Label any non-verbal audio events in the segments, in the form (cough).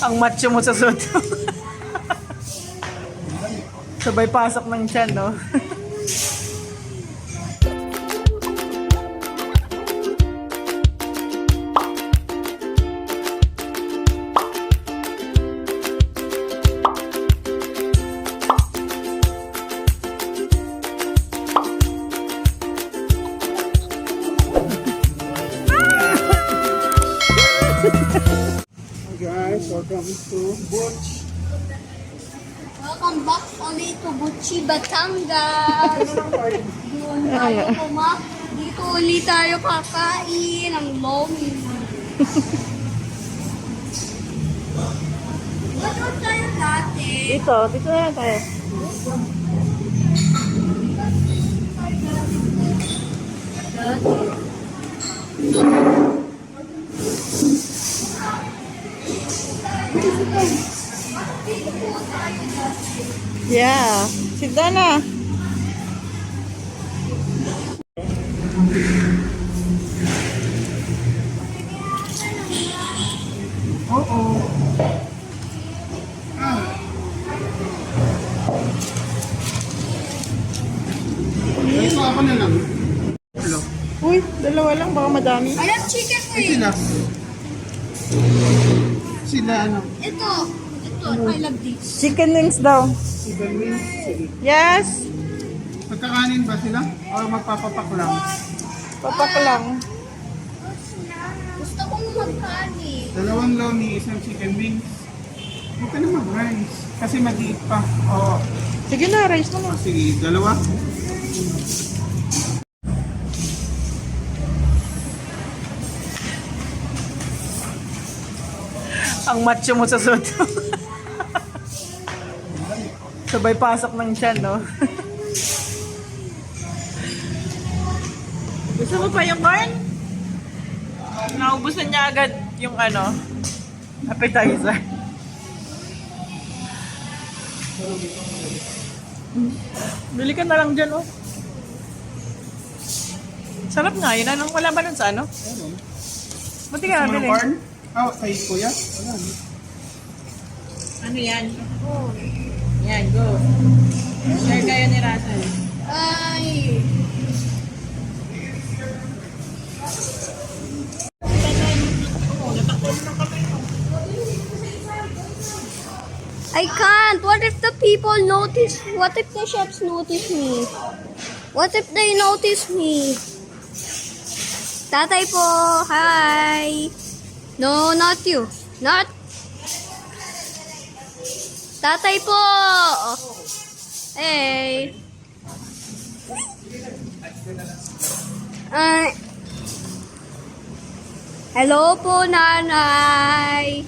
Ang macho mo sa suot. Sabay pasok ng tiyan, no? (laughs) welcome to Butch. Welcome back ulit to Buchi, Batangas. Doon tayo kuma. Dito ulit tayo kakain ng lomi. Ano tayo dati? Dito, dito na tayo. Yeah. Sit down na. Na lang. Hello. Uy, dalawa lang. Baka madami. I have chicken Sila. wings. Sila ano? Ito. Ito. I love this. Chicken wings daw. Sila wings. Yes. Magkakanin ba sila? O magpapapak lang? Papak lang. Gusto kong magkanin. Dalawang lomi, isang chicken wings. Huwag ka na mag-rice. Kasi mag-iit pa. Oo. Sige na, rice mo na. Sige, dalawa. Ang macho mo sa suot. Sabay pasok ng tiyan, no? Gusto mo pa yung corn? Naubusan niya agad yung ano, appetizer. Bili ka na lang dyan, oh. Sarap nga yun. Anong wala ba nun sa ano? Buti ka Gusto mo ng nabili. corn? Oh, kay kuya? Wala. no? Ano yan? Yan, go. Share kayo ni Russell. Ay. I can't. What if the people notice? What if the chefs notice me? What if they notice me? Tatay po, hi. No, not you. Not. Tatay po. Hey. Ay. Hello po, nanay.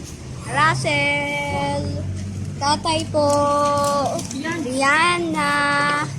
Russell. Tatay po. Rihanna.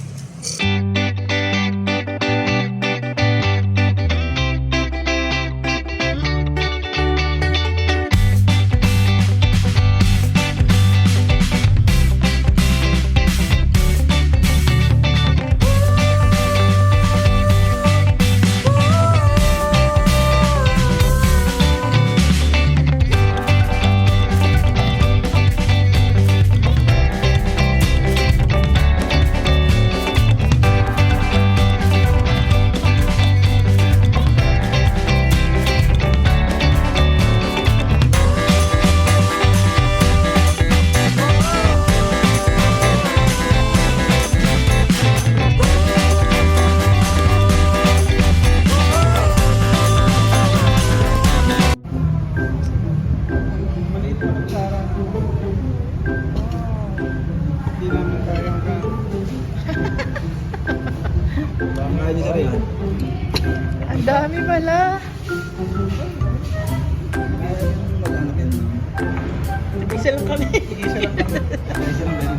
Isa lang kami. Isa lang kami. Isa lang din.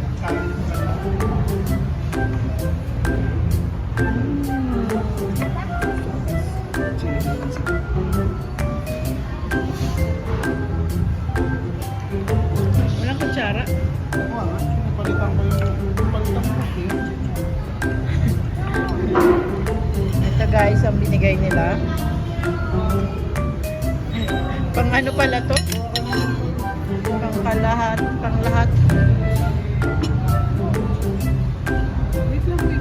Walang kutsara. Oo, ah. Napalitan ko yung napalitan ko. Ito guys, ang binigay nila. Pang ano pala to? Pang lahat, pang lahat. Wait lang, wait.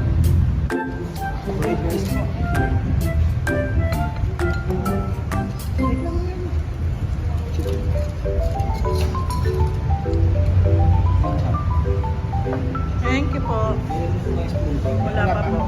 Thank you po. Wala pa po.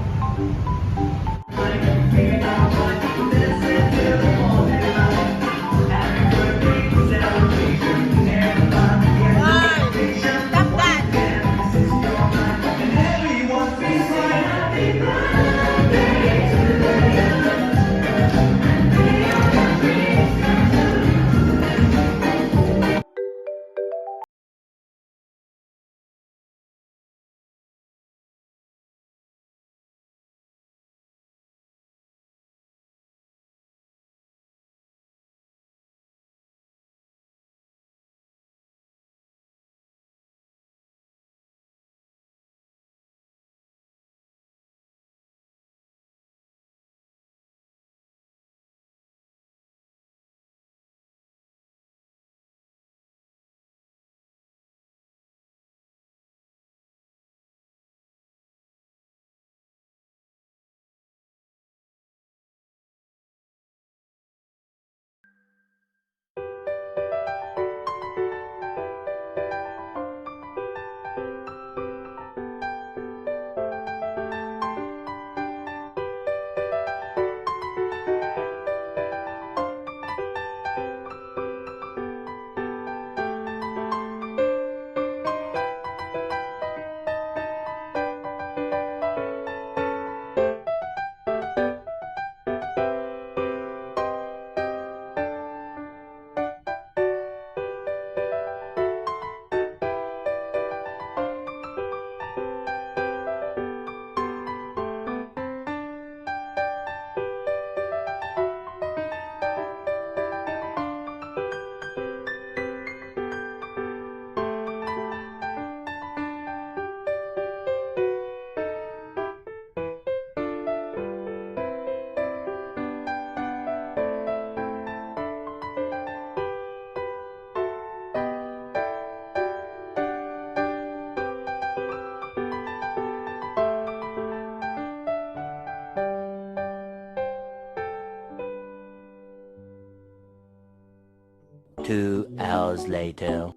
Two hours later.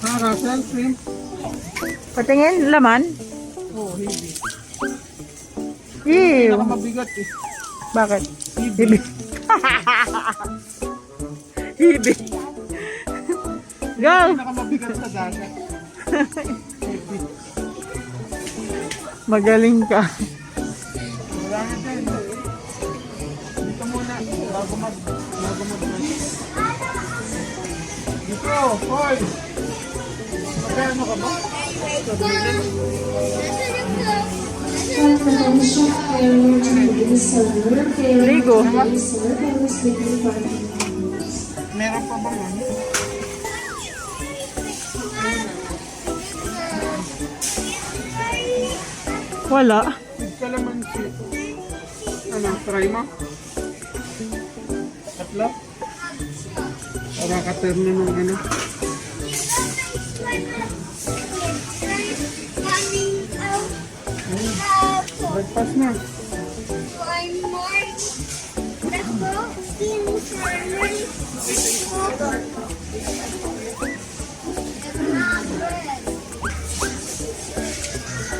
Ah, Russell, shrimp. Patingin, laman. Oh, hindi. Ew. Pinakamabigat eh. Bakit? Hibi. Hibi. Go! Pinakamabigat sa dagat. Magaling ka. Bago. Dito! Magkano ka ba? Ligo. Meron pa ba yun? Wala. Kalamansi. Ano, try mo? Tatlo? Para ka-turn na ng ano. Breakfast na.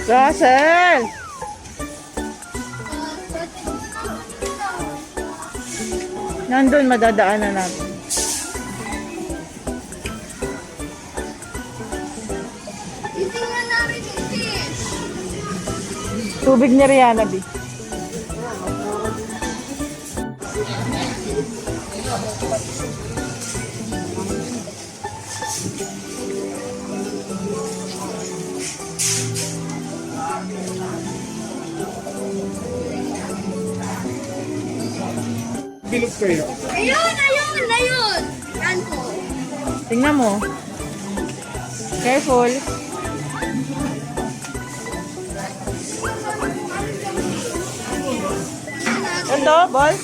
Russell! Nandun, madadaanan natin. Titingnan namin yung fish. Tubig ni Rihanna, B. Bilog kayo. Ayun, ayun, ayun. Yan po. Tingnan mo. Careful. Ganda, ball.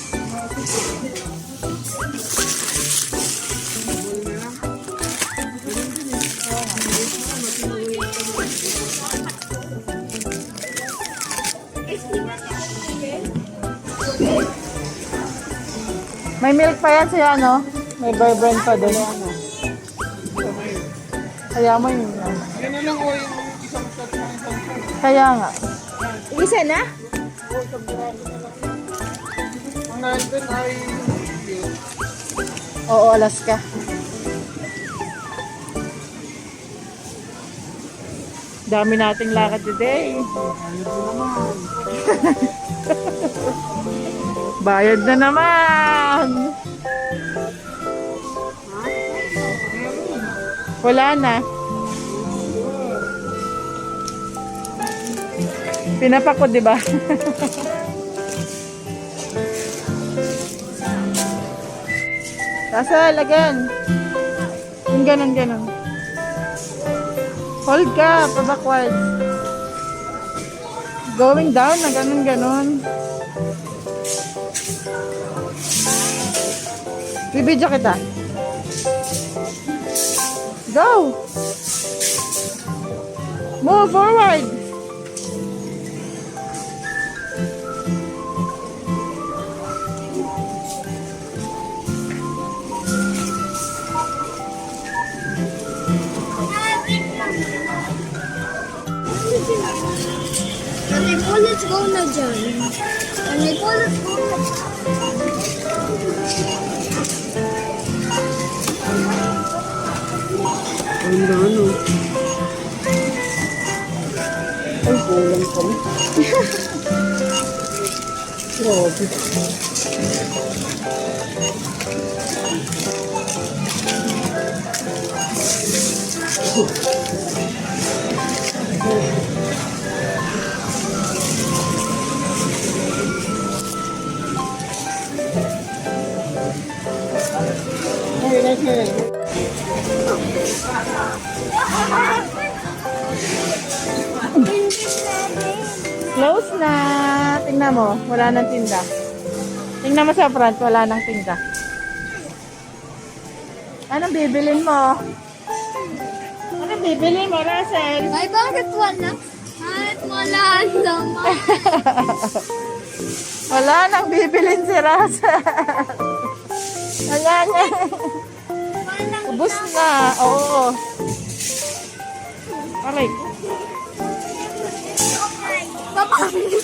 May milk pa yan siya, ano? May boyfriend pa doon. Kaya mo yun. ano. Yan na lang o yung isang shot ng isang. Kaya nga. Isa na? Ang nandun ay Oo, Alaska. Dami nating lakad today. (laughs) Bayad na naman. Wala na. Pinapako, di ba? Russell, again. Yung ganun, ganun. Hold ka, pa backwards. Going down na ganun, ganun. Bibidyo kita. Go! Move forward! Nanay po, let's go na dyan. Nanay po, let's go na Ang ano. Ay, kulang pa. Grabe. Ay, Close na. Tingnan mo, wala nang tinda. Tingnan mo sa front, wala nang tinda. Anong bibilin mo? Anong bibilin mo, Russell? Ay, bakit wala? Bakit wala naman? (laughs) Wala nang bibilin si Russell. (laughs) Wala na. Ubus na. Oo. Aray. Bye-bye.